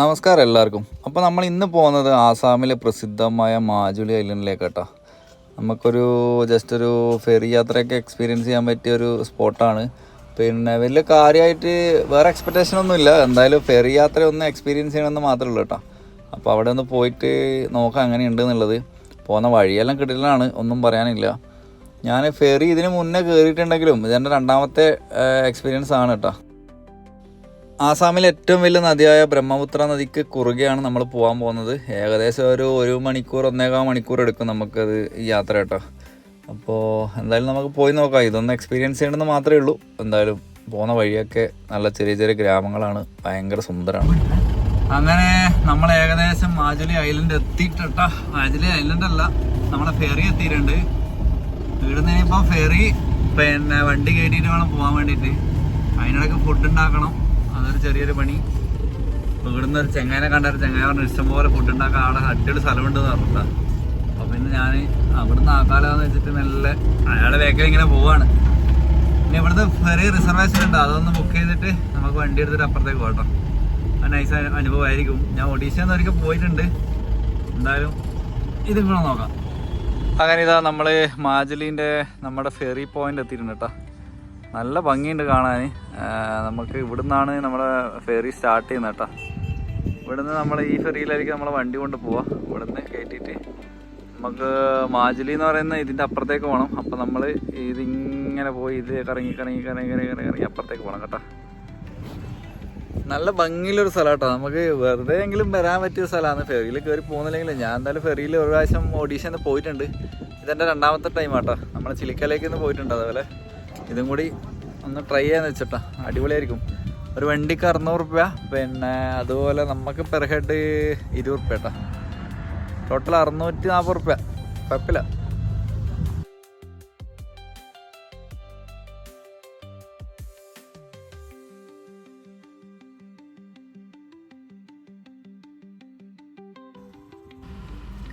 നമസ്കാരം എല്ലാവർക്കും. അപ്പോൾ നമ്മൾ ഇന്ന് പോകുന്നത് ആസാമിലെ പ്രസിദ്ധമായ മാജുലി ഐലൻഡിലേക്ക് കേട്ടോ നമുക്കൊരു ജസ്റ്റ് ഒരു ഫെറി യാത്രയൊക്കെ എക്സ്പീരിയൻസ് ചെയ്യാൻ പറ്റിയ ഒരു സ്പോട്ടാണ് പിന്നെ വലിയ കാര്യമായിട്ട് വേറെ എക്സ്പെക്റ്റേഷൻ ഒന്നുമില്ല എന്തായാലും ഫെറി യാത്ര ഒന്ന് എക്സ്പീരിയൻസ് ചെയ്യണമെന്ന് മാത്രമേ ഉള്ളൂ കേട്ടോ. അപ്പോൾ അവിടെ ഒന്ന് പോയിട്ട് നോക്കാം എങ്ങനെയുണ്ട് എന്നുള്ളത്. പോകുന്ന വഴിയെല്ലാം കിട്ടില്ലാണ് ഒന്നും പറയാനില്ല. ഞാൻ ഫെറി ഇതിന് മുന്നേ കയറിയിട്ടുണ്ടെങ്കിലും ഇതെന്റെ രണ്ടാമത്തെ എക്സ്പീരിയൻസ് ആണ് കേട്ടോ. ആസാമിലെ ഏറ്റവും വലിയ നദിയായ ബ്രഹ്മപുത്ര നദിക്ക് കുറുകെയാണ് നമ്മൾ പോകാൻ പോകുന്നത്. ഏകദേശം ഒരു ഒരു മണിക്കൂർ ഒന്നേകാൽ മണിക്കൂർ എടുക്കും നമുക്കത് ഈ യാത്ര കേട്ടോ. അപ്പോൾ എന്തായാലും നമുക്ക് പോയി നോക്കാം. ഇതൊന്ന് എക്സ്പീരിയൻസ് ചെയ്യണമെന്ന് മാത്രമേ ഉള്ളൂ. എന്തായാലും പോകുന്ന വഴിയൊക്കെ നല്ല ചെറിയ ചെറിയ ഗ്രാമങ്ങളാണ്. ഭയങ്കര സുന്ദരമാണ് അങ്ങനെ നമ്മൾ ഏകദേശം മാജുലി ഐലൻഡ് എത്തിയിട്ടാ മാജുലി ഐലൻഡ് അല്ല നമ്മളെ ഫെറി എത്തിയിട്ടുണ്ട്. ഇവിടുന്ന് ഇനിയിപ്പോൾ ഫെറി പിന്നെ വണ്ടി കയറ്റിയിട്ട് വേണം പോകാൻ വേണ്ടിയിട്ട്. അതിനിടയ്ക്ക് ഫുഡ് ഉണ്ടാക്കണം. അതൊരു ചെറിയൊരു പണി. ഇവിടുന്ന് ഒരു ചെങ്ങാനെ കണ്ട ഒരു ചെങ്ങായ പറഞ്ഞു ഇഷ്ടംപോലെ ഫുഡ് ഉണ്ടാക്കാൻ അവിടെ അടിപൊളി സ്ഥലമുണ്ടെന്ന് പറഞ്ഞിട്ടാ. അപ്പൊ പിന്നെ ഞാൻ അവിടുന്ന് ആക്കാലെന്ന് വെച്ചിട്ട് നല്ല അയാളെ വേഗം ഇങ്ങനെ പോവാണ്. പിന്നെ ഇവിടുത്തെ ഫെറി റിസർവേഷൻ ഉണ്ട്. അതൊന്ന് ബുക്ക് ചെയ്തിട്ട് നമുക്ക് വണ്ടി എടുത്തിട്ട് അപ്പുറത്തേക്ക് പോകട്ടോ അത് നൈസ് അനുഭവമായിരിക്കും. ഞാൻ ഒഡീഷ എന്ന് ഒരിക്കൽ പോയിട്ടുണ്ട്. എന്തായാലും ഇതും കൂടെ നോക്കാം. അങ്ങനെ ഇതാ നമ്മൾ മാജലിന്റെ നമ്മുടെ ഫെറി പോയിന്റ് എത്തിയിട്ടുണ്ട് കേട്ടോ. നല്ല ഭംഗിയുണ്ട് കാണാൻ. നമുക്ക് ഇവിടുന്നാണ് നമ്മുടെ ഫെറി സ്റ്റാർട്ട് ചെയ്യുന്നത് കേട്ടോ. ഇവിടുന്ന് നമ്മൾ ഈ ഫെറിയിലായിരിക്കും നമ്മളെ വണ്ടി കൊണ്ട് പോവാം. ഇവിടുന്ന് കയറ്റിയിട്ട് നമുക്ക് മാജുലി എന്ന് പറയുന്ന ഇതിന്റെ അപ്പുറത്തേക്ക് പോകണം അപ്പം നമ്മൾ ഇതിങ്ങനെ പോയി ഇത് കറങ്ങി കറങ്ങി കറങ്ങി കറങ്ങി കറങ്ങി കറങ്ങി അപ്പുറത്തേക്ക് പോകണം കേട്ടോ. നല്ല ഭംഗിയുള്ളൊരു സ്ഥലം കേട്ടോ. നമുക്ക് വെറുതെ എങ്കിലും വരാൻ പറ്റിയ സ്ഥലമാണ് ഫെറിയിൽ കയറി പോകുന്നില്ലെങ്കിൽ ഞാൻ എന്തായാലും ഫെറിയിൽ ഒരു പ്രാവശ്യം ഓഡീഷന്ന് പോയിട്ടുണ്ട്. ഇതെന്റെ രണ്ടാമത്തെ ടൈം ആട്ടോ നമ്മൾ ചിലിക്കലേക്ക് ഒന്ന് പോയിട്ടുണ്ട് അതുപോലെ. ഇതും കൂടി ഒന്ന് ട്രൈ ചെയ്യാന്ന് വെച്ചിട്ടാ. അടിപൊളിയായിരിക്കും. ഒരു വണ്ടിക്ക് അറുന്നൂറ് റുപ്യ പിന്നെ അതുപോലെ നമുക്ക് പെർ ഹെഡ് ഇരുപത് റുപ്യ കേട്ടോ ടോട്ടൽ അറുന്നൂറ്റി നാൽപ്പത് റുപ്യ. കുഴപ്പമില്ല.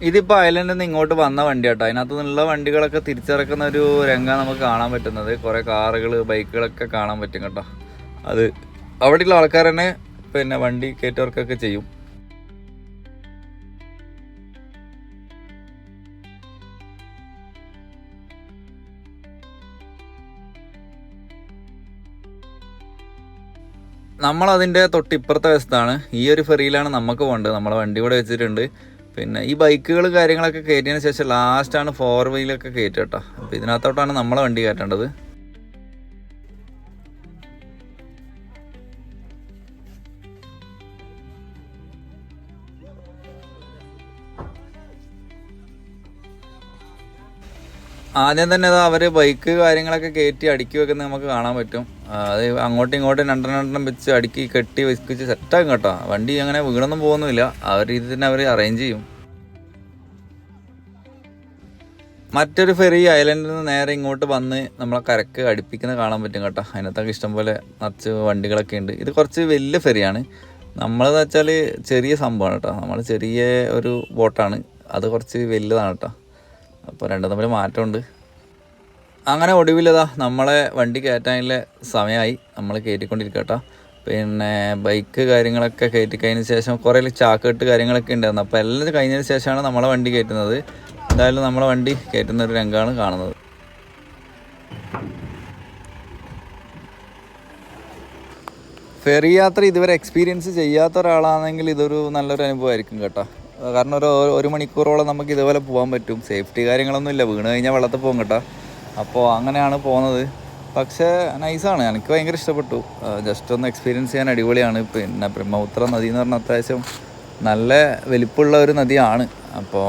ഇതിപ്പോൾ ഐലൻഡിൽ നിന്ന് ഇങ്ങോട്ട് വന്ന വണ്ടി കേട്ടോ അതിനകത്ത് നിന്നുള്ള വണ്ടികളൊക്കെ തിരിച്ചിറക്കുന്ന ഒരു രംഗം നമുക്ക് കാണാൻ പറ്റുന്നത്. കുറേ കാറുകൾ ബൈക്കുകളൊക്കെ കാണാൻ പറ്റും കേട്ടോ. അത് അവിടെയുള്ള ആൾക്കാർ തന്നെ പിന്നെ വണ്ടി കയറ്റവർക്കൊക്കെ ചെയ്യും. നമ്മളതിന്റെ തൊട്ടിപ്പുറത്തെ വശത്താണ് ഈ ഒരു ഫെറിയിലാണ് നമുക്ക് പോകേണ്ടത്. നമ്മളെ വണ്ടി കൂടെ വെച്ചിട്ടുണ്ട്. പിന്നെ ഈ ബൈക്കുകൾ കാര്യങ്ങളൊക്കെ കയറ്റിയതിന് ശേഷം ലാസ്റ്റാണ് ഫോർ വീലൊക്കെ കയറ്റുക കേട്ടോ. അപ്പോൾ ഇതിനകത്തോട്ടാണ് നമ്മളെ വണ്ടി കയറ്റേണ്ടത്. ആദ്യം തന്നെ അവർ ബൈക്ക് കാര്യങ്ങളൊക്കെ കയറ്റി അടുക്കി വെക്കുന്നത് നമുക്ക് കാണാൻ പറ്റും. അത് അങ്ങോട്ടും ഇങ്ങോട്ടും രണ്ടെണ്ണം രണ്ടെണ്ണം വെച്ച് അടുക്കി കെട്ടി വെച്ച് സെറ്റാക്കും കേട്ടോ. വണ്ടി അങ്ങനെ വീണൊന്നും പോകുന്നില്ല ആ രീതി തന്നെ അവർ അറേഞ്ച് ചെയ്യും. മറ്റൊരു ഫെറി ഐലൻഡിൽ നിന്ന് നേരെ ഇങ്ങോട്ട് വന്ന് നമ്മളെ കരക്ക് അടുപ്പിക്കുന്നത് കാണാൻ പറ്റും കേട്ടോ. അതിനകത്തൊക്കെ ഇഷ്ടംപോലെ നിറച്ച് വണ്ടികളൊക്കെ ഉണ്ട്. ഇത് കുറച്ച് വലിയ ഫെറിയാണ് നമ്മളെന്ന് വെച്ചാൽ ചെറിയ സംഭവമാണ് കേട്ടോ. നമ്മൾ ചെറിയ ഒരു ബോട്ടാണ്. അത് കുറച്ച് വലുതാണ് കേട്ടോ. അപ്പോൾ രണ്ടും തമ്മിൽ മാറ്റമുണ്ട്. അങ്ങനെ ഒടുവിലതാ നമ്മളെ വണ്ടി കയറ്റാനുള്ള സമയമായി. നമ്മൾ കയറ്റിക്കൊണ്ടിരിക്കുക കേട്ടോ പിന്നെ ബൈക്ക് കാര്യങ്ങളൊക്കെ കയറ്റി കഴിഞ്ഞ ശേഷം കുറേ ചാക്കെട്ട് കാര്യങ്ങളൊക്കെ ഉണ്ടായിരുന്നു. അപ്പോൾ എല്ലാം കഴിഞ്ഞതിന് ശേഷമാണ് നമ്മളെ വണ്ടി കയറ്റുന്നത്. എന്തായാലും നമ്മളെ വണ്ടി കയറ്റുന്ന ഒരു രംഗമാണ് കാണുന്നത്. ഫെറി യാത്ര ഇതുവരെ എക്സ്പീരിയൻസ് ചെയ്യാത്ത ഒരാളാണെങ്കിൽ ഇതൊരു നല്ലൊരു അനുഭവമായിരിക്കും കേട്ടോ. കാരണം ഒരു ഒരു മണിക്കൂറോളം നമുക്ക് ഇതുപോലെ പോകാൻ പറ്റും. സേഫ്റ്റി കാര്യങ്ങളൊന്നും ഇല്ല വീണ് കഴിഞ്ഞാൽ വെള്ളത്തിൽ പോകും കേട്ടോ. അപ്പോൾ അങ്ങനെയാണ് പോകുന്നത് പക്ഷേ നൈസാണ്. എനിക്ക് ഭയങ്കര ഇഷ്ടപ്പെട്ടു. ജസ്റ്റ് ഒന്ന് എക്സ്പീരിയൻസ് ചെയ്യാൻ അടിപൊളിയാണ്. പിന്നെ ബ്രഹ്മപുത്ര നദി എന്ന് പറഞ്ഞാൽ അത്യാവശ്യം നല്ല വലിപ്പമുള്ള ഒരു നദിയാണ്. അപ്പോൾ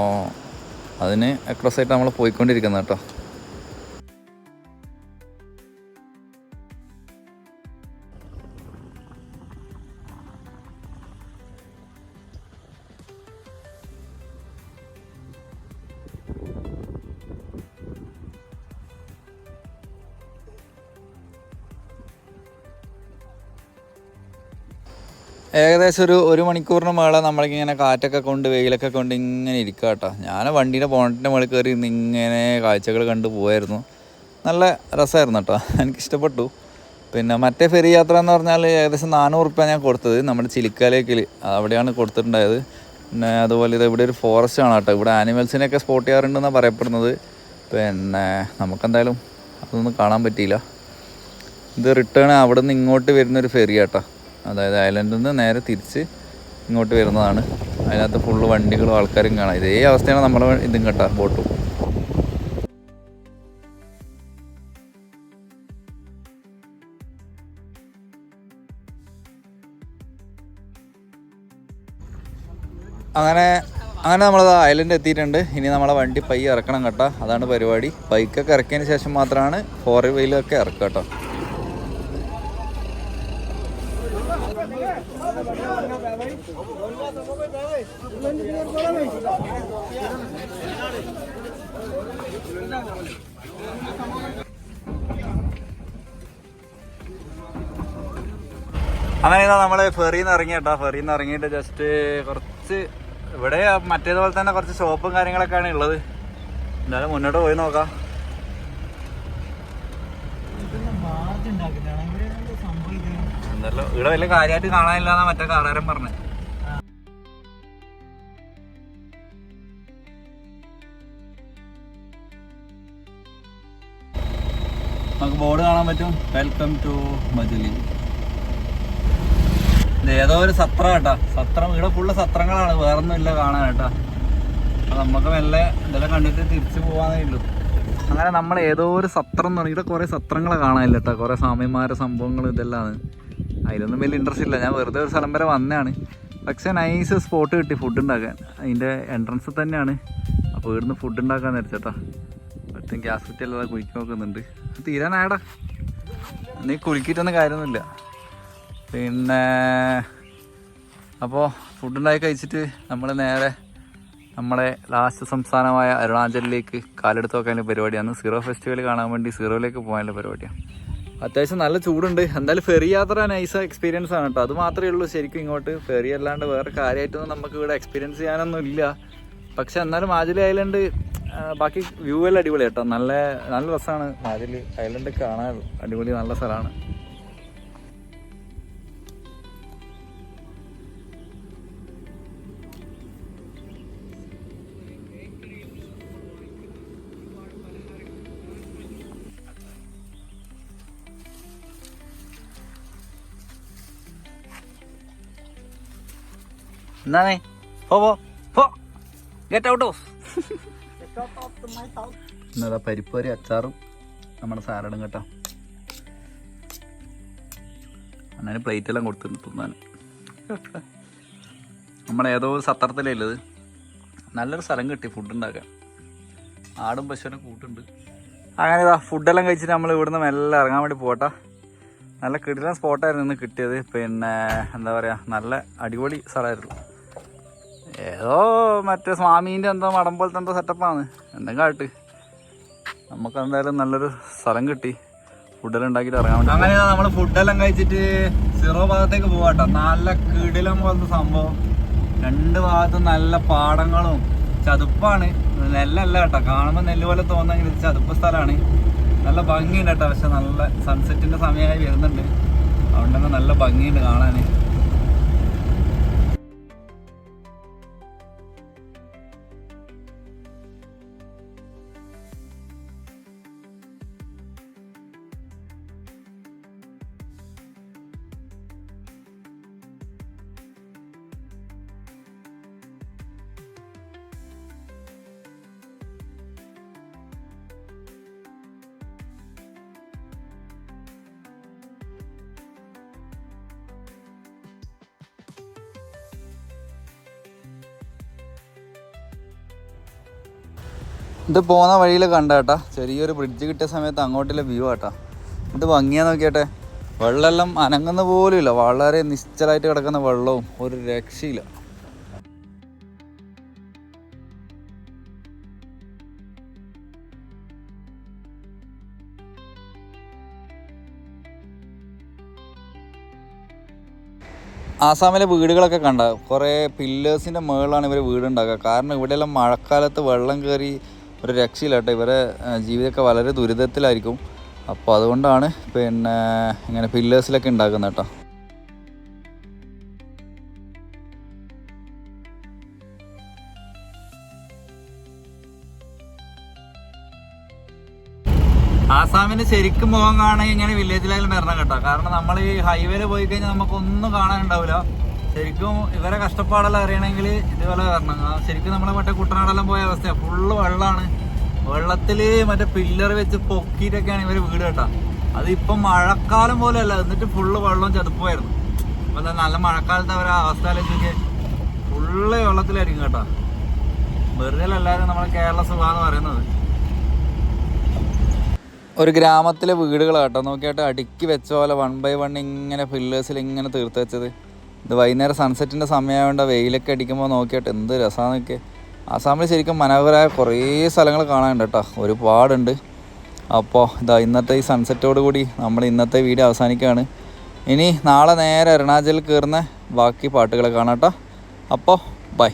അതിന് അക്രോസ് ആയിട്ട് നമ്മൾ പോയിക്കൊണ്ടിരിക്കുന്നത് കേട്ടോ. ഏകദേശം ഒരു ഒരു മണിക്കൂറിന് മേളെ നമ്മളിങ്ങനെ കാറ്റൊക്കെ കൊണ്ട് വെയിലൊക്കെ കൊണ്ട് ഇങ്ങനെ ഇരിക്കുക കേട്ടോ ഞാൻ വണ്ടീന്റെ ബോണറ്റിന്റെ മുകളിൽ കയറി ഇങ്ങനെ കാഴ്ചകൾ കണ്ട് പോയായിരുന്നു നല്ല രസമായിരുന്നു കേട്ടോ എനിക്കിഷ്ടപ്പെട്ടു. പിന്നെ മറ്റേ ഫെറി യാത്ര എന്ന് പറഞ്ഞാൽ ഏകദേശം നാനൂറ് റുപ്യ ഞാൻ കൊടുത്തത് നമ്മുടെ ചിലിക്കാലേക്കിൽ അവിടെയാണ് കൊടുത്തിട്ടുണ്ടായത്. പിന്നെ അതുപോലെ ഇത് ഇവിടെ ഒരു ഫോറസ്റ്റ് ആണ് കേട്ടോ ഇവിടെ ആനിമൽസിനെയൊക്കെ സ്പോട്ട് ചെയ്യാറുണ്ടെന്നാണ് പറയപ്പെടുന്നത്. പിന്നെ നമുക്കെന്തായാലും അതൊന്നും കാണാൻ പറ്റിയില്ല. ഇത് റിട്ടേൺ അവിടെ നിന്ന് ഇങ്ങോട്ട് വരുന്നൊരു ഫെറി കേട്ടോ അതായത് ഐലൻഡിൽ നിന്ന് നേരെ തിരിച്ച് ഇങ്ങോട്ട് വരുന്നതാണ്. അതിനകത്ത് ഫുള്ള് വണ്ടികളും ആൾക്കാരും കാണാം. ഇതേ അവസ്ഥയാണ് നമ്മുടെ ഇതും കേട്ടോ ബോട്ടും. അങ്ങനെ അങ്ങനെ നമ്മളത് ഐലൻഡ് എത്തിയിട്ടുണ്ട്. ഇനി നമ്മളെ വണ്ടി പയ്യെ ഇറക്കണം കേട്ടോ. അതാണ് പരിപാടി. ബൈക്കൊക്കെ ഇറക്കിയതിന് ശേഷം മാത്രമാണ് ഫോർ വീലൊക്കെ ഇറക്കുക കേട്ടോ. അങ്ങനെ നമ്മൾ ഫെറിന്ന് ഇറങ്ങി കേട്ടോ. ഫെറിന്ന് ഇറങ്ങിയിട്ട് ജസ്റ്റ് കുറച്ച് ഇവിടെ മറ്റേതുപോലെ തന്നെ കുറച്ച് ഷോപ്പും കാര്യങ്ങളൊക്കെയാണ് ഉള്ളത്. എന്തായാലും മുന്നോട്ട് പോയി നോക്കാം. ഇവിടെ വലിയ കാര്യമായിട്ട് കാണാനില്ലാന്നാ മറ്റേ കാറാരൻ പറഞ്ഞത് നമുക്ക് ബോർഡ് കാണാൻ പറ്റും. Welcome to Majuli. ഏതോ ഒരു സത്രം കേട്ടാ. സത്രം ഇവിടെ ഫുള്ള് സത്രങ്ങളാണ്. വേറൊന്നും ഇല്ല കാണാൻ കേട്ടാ. അപ്പൊ നമുക്ക് മെല്ലെ ഇതെല്ലാം കണ്ടിട്ട് തിരിച്ചു പോവാന്നേ ഉള്ളൂ. അങ്ങനെ നമ്മൾ ഏതോ ഒരു സത്രം എന്ന് ഇവിടെ കുറേ സത്രങ്ങളെ കാണാനില്ല കേട്ടോ. കുറേ സ്വാമിമാരെ സംഭവങ്ങൾ ഇതെല്ലാം അതിലൊന്നും വലിയ ഇൻട്രസ്റ്റ് ഇല്ല. ഞാൻ വെറുതെ ഒരു സ്ഥലം വരെ വന്നതാണ്. പക്ഷേ നൈസ് സ്പോട്ട് കിട്ടി ഫുഡ് ഉണ്ടാക്കാൻ. അതിന്റെ എൻട്രൻസ് തന്നെയാണ്. അപ്പോൾ ഇവിടുന്ന് ഫുഡ് ഉണ്ടാക്കാൻ നേരിച്ചേട്ടാ ഒട്ടും ഗ്യാസ് കുറ്റി അല്ലാതെ കുഴിക്ക് നോക്കുന്നുണ്ട്. തീരാനായടാ. നീ കുലുക്കിയിട്ടൊന്നും കാര്യമൊന്നുമില്ല. പിന്നെ അപ്പോൾ ഫുഡ് ഉണ്ടാക്കി കഴിച്ചിട്ട് നമ്മൾ നേരെ നമ്മുടെ ലാസ്റ്റ് സംസ്ഥാനമായ അരുണാചലിലേക്ക് കാലെടുത്ത് നോക്കാനുള്ള പരിപാടിയാണ്. സീറോ ഫെസ്റ്റിവൽ കാണാൻ വേണ്ടി സീറോയിലേക്ക് പോകാനുള്ള പരിപാടിയാണ്. അത്യാവശ്യം നല്ല ചൂടുണ്ട്. എന്തായാലും ഫെറി യാത്ര നൈസ് എക്സ്പീരിയൻസ് ആണ് കേട്ടോ അത് മാത്രമേ ഉള്ളൂ ശരിക്കും ഇങ്ങോട്ട്. ഫെറി അല്ലാണ്ട് വേറെ കാര്യമായിട്ടൊന്നും നമുക്ക് ഇവിടെ എക്സ്പീരിയൻസ് ചെയ്യാനൊന്നും ഇല്ല. പക്ഷെ എന്നാലും മാജുലി ഐലൻഡ് ബാക്കി വ്യൂ എല്ലാം അടിപൊളി കേട്ടോ നല്ല നല്ല രസമാണ് മാജുലി ഐലൻഡ് കാണാൻ അടിപൊളി നല്ല സ്ഥലമാണ്. എന്നാണേ പോ പോ ഗെറ്റ് ഔട്ട് ഓഫ് എന്നതാ പരിപ്പേരി അച്ചാറും നമ്മുടെ സാലഡും കേട്ടോ. അങ്ങനെ പ്ലേറ്റ് എല്ലാം കൊടുത്തിട്ടുണ്ട് തിന്നാൻ. നമ്മുടെ ഏതോ സത്രത്തിലേ ഉള്ളത് നല്ലൊരു സ്ഥലം കിട്ടി ഫുഡ് ഉണ്ടാക്കാൻ. ആടും പശുവിനെ കൂട്ടുണ്ട്. അങ്ങനെ ഇതാ ഫുഡെല്ലാം കഴിച്ചിട്ട് നമ്മൾ ഇവിടുന്ന് മെല്ലെ ഇറങ്ങാൻ വേണ്ടി പോട്ടെ. നല്ല കിടിലൻ സ്പോട്ടായിരുന്നു ഇന്ന് കിട്ടിയത്. പിന്നെ എന്താ പറയുക നല്ല അടിപൊളി സ്ഥലമായിരുന്നു. ഏതോ മറ്റേ സ്വാമീന്റെ എന്തോ മടം പോലത്തെ എന്തോ സെറ്റപ്പാണ് എന്തെങ്കിലും ആയിട്ട്. നമുക്ക് എന്തായാലും നല്ലൊരു സ്ഥലം കിട്ടി. ഫുഡെല്ലാം ഉണ്ടാക്കിയിട്ട് ഇറങ്ങാൻ വേണ്ടി അങ്ങനെ നമ്മൾ ഫുഡെല്ലാം കഴിച്ചിട്ട് സീറോ ഭാഗത്തേക്ക് പോവാട്ടോ നല്ല കിടിലം പോലത്തെ സംഭവം. രണ്ട് ഭാഗത്തും നല്ല പാടങ്ങളും. ചതുപ്പാണ്. നെല്ലല്ല കേട്ടോ. കാണുമ്പോൾ നെല്ല് പോലെ തോന്നുന്നെങ്കിൽ ഇത് ചതുപ്പ് സ്ഥലമാണ്. നല്ല ഭംഗിയുണ്ട് കേട്ടോ. പക്ഷെ നല്ല സൺസെറ്റിന്റെ സമയമായി വരുന്നുണ്ട്. അതുകൊണ്ട് തന്നെ നല്ല ഭംഗിയുണ്ട് കാണാൻ ഇത് പോകുന്ന വഴിയിൽ കണ്ട കേട്ടാ ചെറിയൊരു ബ്രിഡ്ജ് കിട്ടിയ സമയത്ത് അങ്ങോട്ടുള്ള വ്യൂ ആട്ടാ ഇത് ഭംഗിയാ നോക്കിയാട്ടെ. വെള്ളമെല്ലാം അനങ്ങുന്ന പോലും ഇല്ല. വളരെ നിശ്ചലമായിട്ട് കിടക്കുന്ന വെള്ളവും ഒരു രക്ഷയില്ല. ആസാമിലെ വീടുകളൊക്കെ കണ്ട. കുറേ പില്ലേഴ്സിന്റെ മുകളിലാണ് ഇവർ വീടുണ്ടാക്കുക. കാരണം ഇവിടെയെല്ലാം മഴക്കാലത്ത് വെള്ളം കയറി ഒരു രക്ഷയില്ല കേട്ടോ ഇവരെ ജീവിതമൊക്കെ വളരെ ദുരിതത്തിലായിരിക്കും. അപ്പോൾ അതുകൊണ്ടാണ് പിന്നെ ഇങ്ങനെ പില്ലേഴ്സിലൊക്കെ ഉണ്ടാക്കുന്നത് കേട്ടോ. ആസാമിന് ശരിക്കും പോകാൻ കാണാൻ ഇങ്ങനെ വില്ലേജിലായാലും വരണം കേട്ടോ. കാരണം നമ്മൾ ഈ ഹൈവേയിൽ പോയി കഴിഞ്ഞാൽ നമുക്കൊന്നും കാണാനുണ്ടാവില്ല. ശരിക്കും ഇവരെ കഷ്ടപ്പാടെല്ലാം അറിയണമെങ്കിൽ ഇതുപോലെ വരണം. ശരിക്കും നമ്മളെ മറ്റേ കുട്ടനാടെല്ലാം പോയ അവസ്ഥയാണ് ഫുള്ള് വെള്ളമാണ് വെള്ളത്തിൽ മറ്റേ പില്ലർ വെച്ച് പൊക്കിയിട്ടൊക്കെയാണ് ഇവർ വീട് കേട്ടോ. അത് ഇപ്പം മഴക്കാലം പോലെ അല്ല എന്നിട്ട് ഫുള്ള് വെള്ളം ചതുപ്പായിരുന്നു അപ്പം നല്ല മഴക്കാലത്ത് അവരെ അവസ്ഥ ആലോചിച്ചൊക്കെ ഫുള്ള് വെള്ളത്തിലായിരിക്കും കേട്ടോ. വെറുതെ എല്ലാവരും നമ്മളെ കേരള സുഖാന്ന് പറയുന്നത്. ഒരു ഗ്രാമത്തിലെ വീടുകളാട്ടോ നോക്കിയാട്ട് അടുക്കി വെച്ച പോലെ വൺ ബൈ വൺ ഇങ്ങനെ ഫില്ലേഴ്സിൽ ഇങ്ങനെ തീർത്ത് വെച്ചത്. ഇത് വൈകുന്നേരം സൺസെറ്റിന്റെ സമയമായതുകൊണ്ട് വെയിലൊക്കെ അടിക്കുമ്പോൾ നോക്കിയിട്ട് എന്ത് രസമാണെന്നൊക്കെ ആസാമിൽ ശരിക്കും മനോഹരമായ കുറേ സ്ഥലങ്ങൾ കാണാനുണ്ട് കേട്ടോ ഒരുപാടുണ്ട്. അപ്പോൾ ഇതാ ഇന്നത്തെ ഈ സൺസെറ്റോട് കൂടി നമ്മൾ ഇന്നത്തെ വീഡിയോ അവസാനിക്കുകയാണ് ഇനി നാളെ നേരെ അരുണാചലിൽ കയറുന്ന ബാക്കി പാട്ടുകളെ കാണാം കേട്ടോ അപ്പോൾ ബൈ